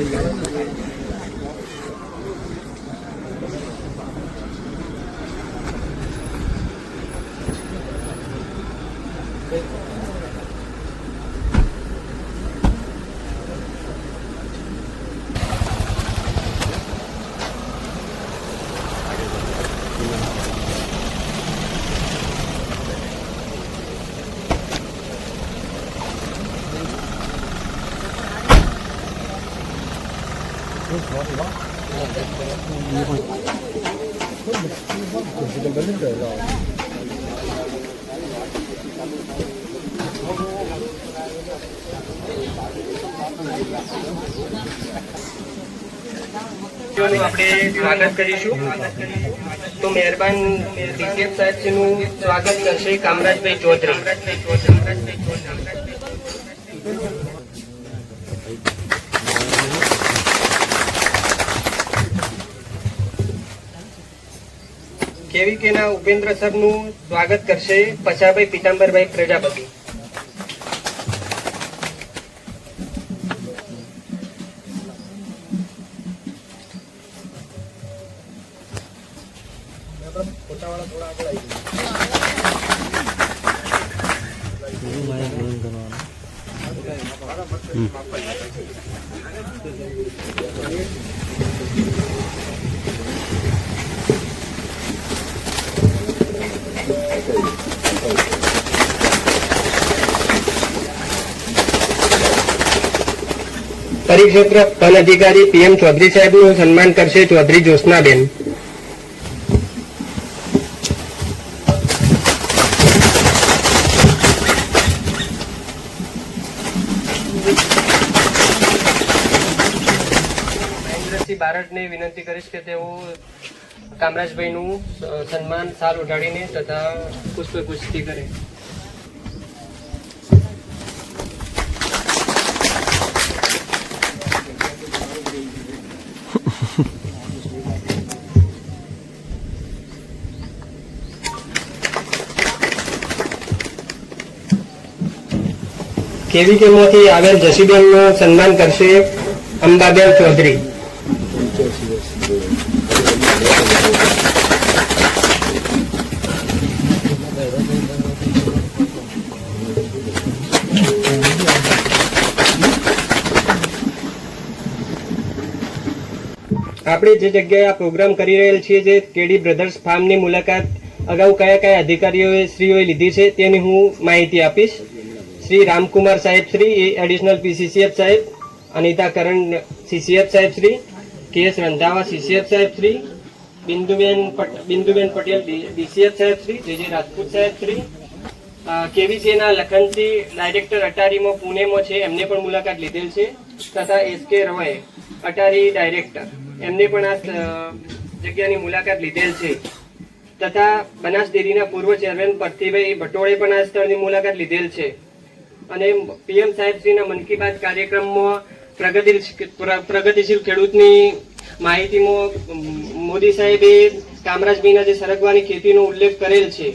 thank આપણે સ્વાગત કરીશું. તો મહેરબાન ડીસીએફ સાહેબનું સ્વાગત કરશે કામરાજભાઈ ચૌધરી. કેવીકેના ઉપેન્દ્ર સરનું સ્વાગત કરશે પછાભાઈ પીતાંબરભાઈ પ્રજાપતિ. પરિક્ષેત્ર વન અધિકારી પીએમ ચૌધરી સાહેબનું સન્માન કરશે ચૌધરી જ્યોત્સનાબેન. બારડને વિનંતી કરીશ કે તેઓ કામરાજભાઈનું સન્માન સાલ ઉઠાડીને તથા પુષ્પગુચ્છથી કરે. કેવી કેમોથી આવેલ જસીબેનનું સન્માન કરશે અંબાબેન ચૌધરી. આપણે જે જગ્યાએ આ પ્રોગ્રામ કરી રહેલ છીએ જે કેડી બ્રધર્સ ફાર્મની મુલાકાત અગાઉ કયા કયા અધિકારીઓએ શ્રીઓએ લીધી છે તેની હું માહિતી આપીશ. શ્રી રામકુમાર સાહેબ શ્રી એડિશનલ પીસીસીએફ સાહેબ અનિતા કરણ સીસીએફ સાહેબ શ્રી કે એસ રંધાવા સીસીએફ સાહેબ શ્રી, બિંદુબેન બિંદુબેન પટેલ ડીસીએફ સાહેબ શ્રી, જે રાજપૂત સાહેબ શ્રી કેવીસીના લખનસિંહ ડાયરેક્ટર અટારીમાં પુણેમાં છે, એમને પણ મુલાકાત લીધેલ છે, તથા એસ કે રવાએ અટારી ડાયરેક્ટર, એમને પણ આ જગ્યાની મુલાકાત લીધેલ છે. તથા બનાસ ડેરીના પૂર્વ ચેરમેન પરથીભાઈ ભટોળે પણ આ સ્થળની મુલાકાત લીધેલ છે. અને પીએમ સાહેબશ્રીના મન કી બાત કાર્યક્રમમાં પ્રગતિશીલ પ્રગતિશીલ ખેડૂતની માહિતીમાં મોદી સાહેબે કામરાજભાઈના જે સરગવાની ખેતીનો ઉલ્લેખ કરેલ છે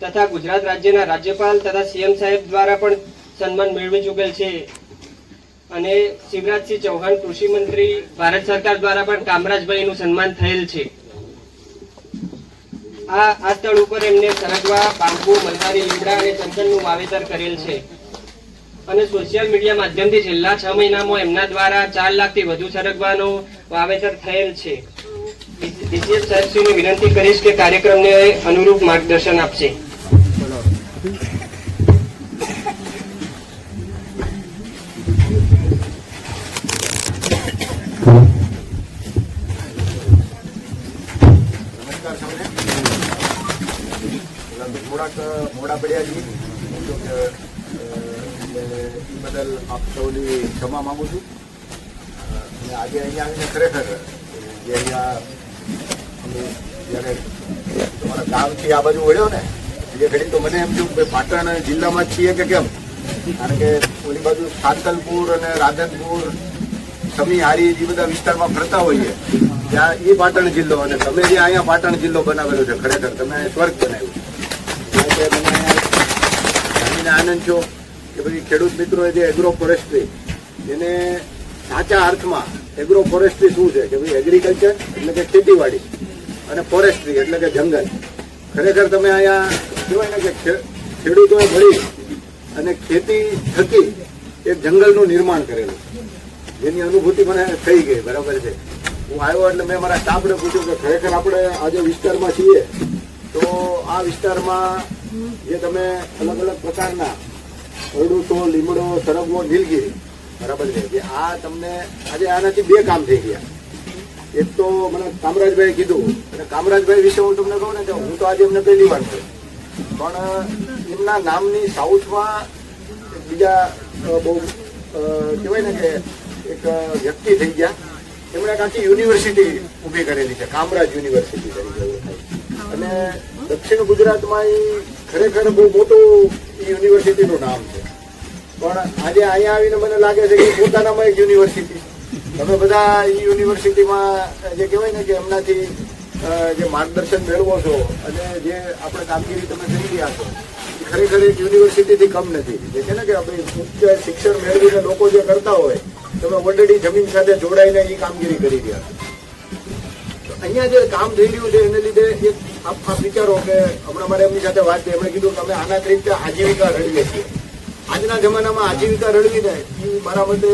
તથા ગુજરાત રાજ્યના રાજ્યપાલ તથા સીએમ સાહેબ દ્વારા પણ સન્માન મેળવી ચૂકેલ છે. અને શિવરાજસિંહ ચૌહાણ કૃષિ મંત્રી, ભારત સરકાર દ્વારા પણ કામરાજભાઈનું સન્માન થયેલ છે. આ આ સ્થળ ઉપર એમને સરગવા બાંબુ મલહારી લીમડા અને ચંદનનું વાવેતર કરેલ છે. અને સોશિયલ મીડિયા માધ્યમથી છેલ્લા છ મહિનામાં એમના દ્વારા ચાર લાખથી વધુ સરગવાનો વાવેતર થયેલ છે. વિનંતી કરીશ કે કાર્યક્રમને અનુરૂપ માર્ગદર્શન આપશે. મોડા પડ્યા છીએ. એટલે એ બદલ આપ સૌની ક્ષમા માંગુ છું. અને આજે અહીંયા આવીને ખરેખર જે અહીંયા અમે જ્યારે તમારા ગામથી આ બાજુ વળ્યો ને, એ ઘડી તો મને એમ થયું કે પાટણ જિલ્લામાં જ છીએ કે કેમ? કારણ કે ઓલી બાજુ સાતલપુર અને રાધનપુર, સમી હારી એ બધા વિસ્તારમાં ફરતા હોઈએ, ત્યાં એ પાટણ જિલ્લો અને તમે જે અહીંયા પાટણ જિલ્લો બનાવેલો છે, ખરેખર તમે સ્વર્ગ બનાવ્યું છે. કે તમે આનંદ છો કે ભાઈ ખેડૂત મિત્રોએ જે એગ્રો ફોરેસ્ટ્રી એને સાચા અર્થમાં એગ્રો ફોરેસ્ટ્રી શું છે? કે ભાઈ એગ્રીકલ્ચર એટલે કે ખેતીવાડી અને ફોરેસ્ટ્રી એટલે કે જંગલ. ખરેખર તમે અહીંયા કહેવાય ને કે ખેડૂતોએ મળી અને ખેતી થકી એક જંગલનું નિર્માણ કરેલું. જેની અનુભૂતિ મને થઈ ગઈ, બરાબર છે? હું આવ્યો એટલે મેં મારા સ્ટાફને પૂછ્યું કે ખરેખર આપણે આજે વિસ્તારમાં છીએ, તો આ વિસ્તારમાં જે તમે અલગ અલગ પ્રકારના અરડુસો લીમડો સરગવો નીલગીરી બરાબર છે. કે આ તમને આજે આનાથી બે કામ થઈ ગયા. એક તો મને કામરાજભાઈ કીધું. અને કામરાજભાઈ વિશે હું તમને કહું ને કે હું તો આજે એમને પહેલી વાર છું પણ, એમના નામની સાઉથમાં બીજા બહુ કહેવાય ને કે એક વ્યક્તિ થઈ ગયા. એમણે એક આખી યુનિવર્સિટી ઊભી કરેલી છે. કામરાજ યુનિવર્સિટી તરીકે અને દક્ષિણ ગુજરાતમાં એ ખરેખર બહુ મોટું યુનિવર્સિટીનું નામ છે. પણ આજે અહીંયા આવીને મને લાગે છે કે પોતાનામાં એક યુનિવર્સિટી તમે બધા યુનિવર્સિટીમાં જે કહેવાય ને કે એમનાથી જે માર્ગદર્શન મેળવો છો અને જે આપણે કામગીરી તમે કરી રહ્યા છો, એ ખરેખર એક યુનિવર્સિટીથી કમ નથી. જે છે ને કે આપણે ઉચ્ચ શિક્ષણ મેળવીને લોકો જે કરતા હોય, તમે ઓલરેડી જમીન સાથે જોડાઈને એ કામગીરી કરી રહ્યા છો. અહીંયા જે કામ થઈ રહ્યું છે, એને લીધે એક આપ વિચારો કે હમણાં મારે એમની સાથે વાત થઈ, એમણે કીધું કે અમે આના રીતે આજીવિકા રહીએ છીએ. આજના જમાનામાં આજીવિકા રળવીને એ મારા મતે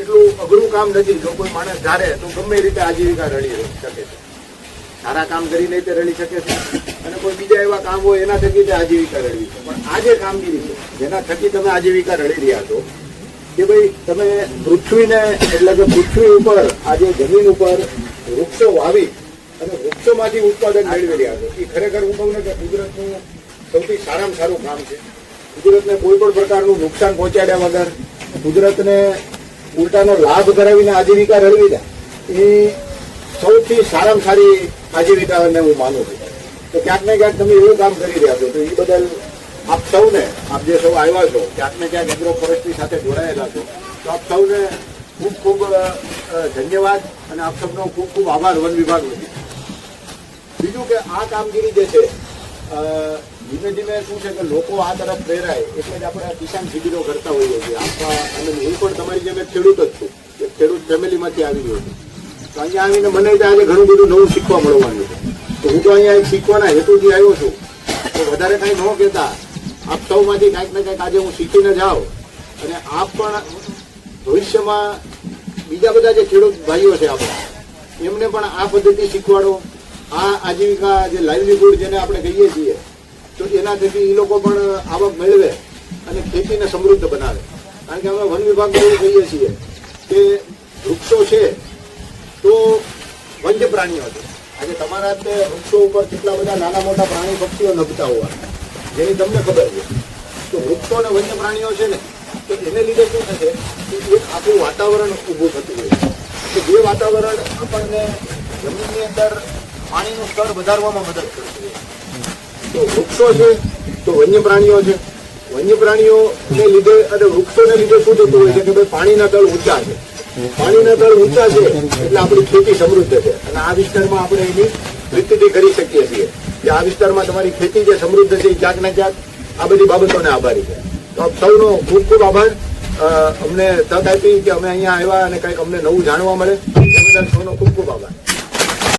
એટલું અઘરું કામ નથી. જો કોઈ માણસ ધારે, તો ગમે રીતે આજીવિકા રળી શકે છે. સારા કામ કરીને તે રળી શકે છે. અને કોઈ બીજા એવા કામ હોય, એના થકી તે આજીવિકા રળવી છે. પણ આ જે કામગીરી છે, જેના થકી તમે આજીવિકા રળી રહ્યા છો, કે ભાઈ તમે પૃથ્વીને, એટલે કે પૃથ્વી ઉપર આજે જમીન ઉપર વૃક્ષો વાવી અને વૃક્ષોમાંથી ઉત્પાદન મેળવી રહ્યા છો, એ ખરેખર હું કહું ને કે કુદરતનું સૌથી સારામાં સારું કામ છે. કુદરતને કોઈ પણ પ્રકારનું નુકસાન પહોંચાડ્યા વગર કુદરતને ઉલટાનો લાભ કરાવીને આજીવિકા રળવી દે એ સૌથી સારામાં સારી આજીવિકાને હું માનું છું. તો ક્યાંક ને ક્યાંક તમે એવું કામ કરી રહ્યા છો, તો એ બદલ આપ સૌને, આપ જે સૌ આવ્યા છો, ક્યાંક ને ક્યાંક એગ્રો ફોરેસ્ટ્રી સાથે જોડાયેલા છો, તો આપ સૌને ખૂબ ખૂબ ધન્યવાદ અને આપ સૌનો ખૂબ ખૂબ આભાર વન વિભાગ વતી. બીજું કે આ કામગીરી જે છે ધીમે ધીમે શું છે કે લોકો આ તરફ પ્રેરાય એટલે જ આપણે કિસાન શિબિરો કરતા હોઈએ છીએ. અને હું પણ તમારી જેમ એક ખેડૂત જ છું. એક ખેડૂત ફેમિલીમાંથી આવી ગયો છું તો અહીંયા આવીને મને આજે ઘણું બધું નવું શીખવા મળવાનું છે. તો હું તો અહીંયા એક શીખવાના હેતુથી આવ્યો છું. તો વધારે કાંઈ ન કહેતા. આપ સૌમાંથી કાંઈક ને કાંઈક આજે હું શીખીને જાઉં અને આપ પણ ભવિષ્યમાં બીજા બધા જે ખેડૂત ભાઈઓ છે આપણા, એમને પણ આ પદ્ધતિ શીખવાડો. આ આજીવિકા, જે લાઇવલીહુડ જેને આપણે કહીએ છીએ તો એના થકી એ લોકો પણ આવક મેળવે અને ખેતીને સમૃદ્ધ બનાવે. કારણ કે અમે વન વિભાગમાં એવું કહીએ છીએ કે વૃક્ષો છે તો વન્ય પ્રાણીઓ છે. આજે તમારા તે વૃક્ષો ઉપર કેટલા બધા નાના મોટા પ્રાણી પક્ષીઓ નભતા હોવા જેની તમને ખબર છે. તો વૃક્ષો અને વન્ય પ્રાણીઓ છે ને, તો એને લીધે શું થશે કે એક આખું વાતાવરણ ઊભું થતું હોય કે જે વાતાવરણ આપણને જમીનની અંદર પાણીનું સ્તર વધારવામાં મદદ કરતું હોય તો વૃક્ષો છે, તો વન્ય પ્રાણીઓ છે. વન્ય પ્રાણીઓને લીધે અને વૃક્ષોને લીધે શું થતું હોય છે? કે ભાઈ પાણીના તળ ઊંચા છે. પાણીના તળ ઊંચા છે એટલે આપણી ખેતી સમૃદ્ધ છે. અને આ વિસ્તારમાં આપણે એની વિકૃતિ કરી શકીએ છીએ. કે આ વિસ્તારમાં તમારી ખેતી જે સમૃદ્ધ છે એ ક્યાંક ને ક્યાંક આ બધી બાબતોને આભારી છે. તો આપ સૌનો ખૂબ ખૂબ આભાર. અમને તક આપી કે અમે અહીંયા આવ્યા અને કંઈક અમને નવું જાણવા મળે. એ બદલ સૌનો ખૂબ ખૂબ આભાર.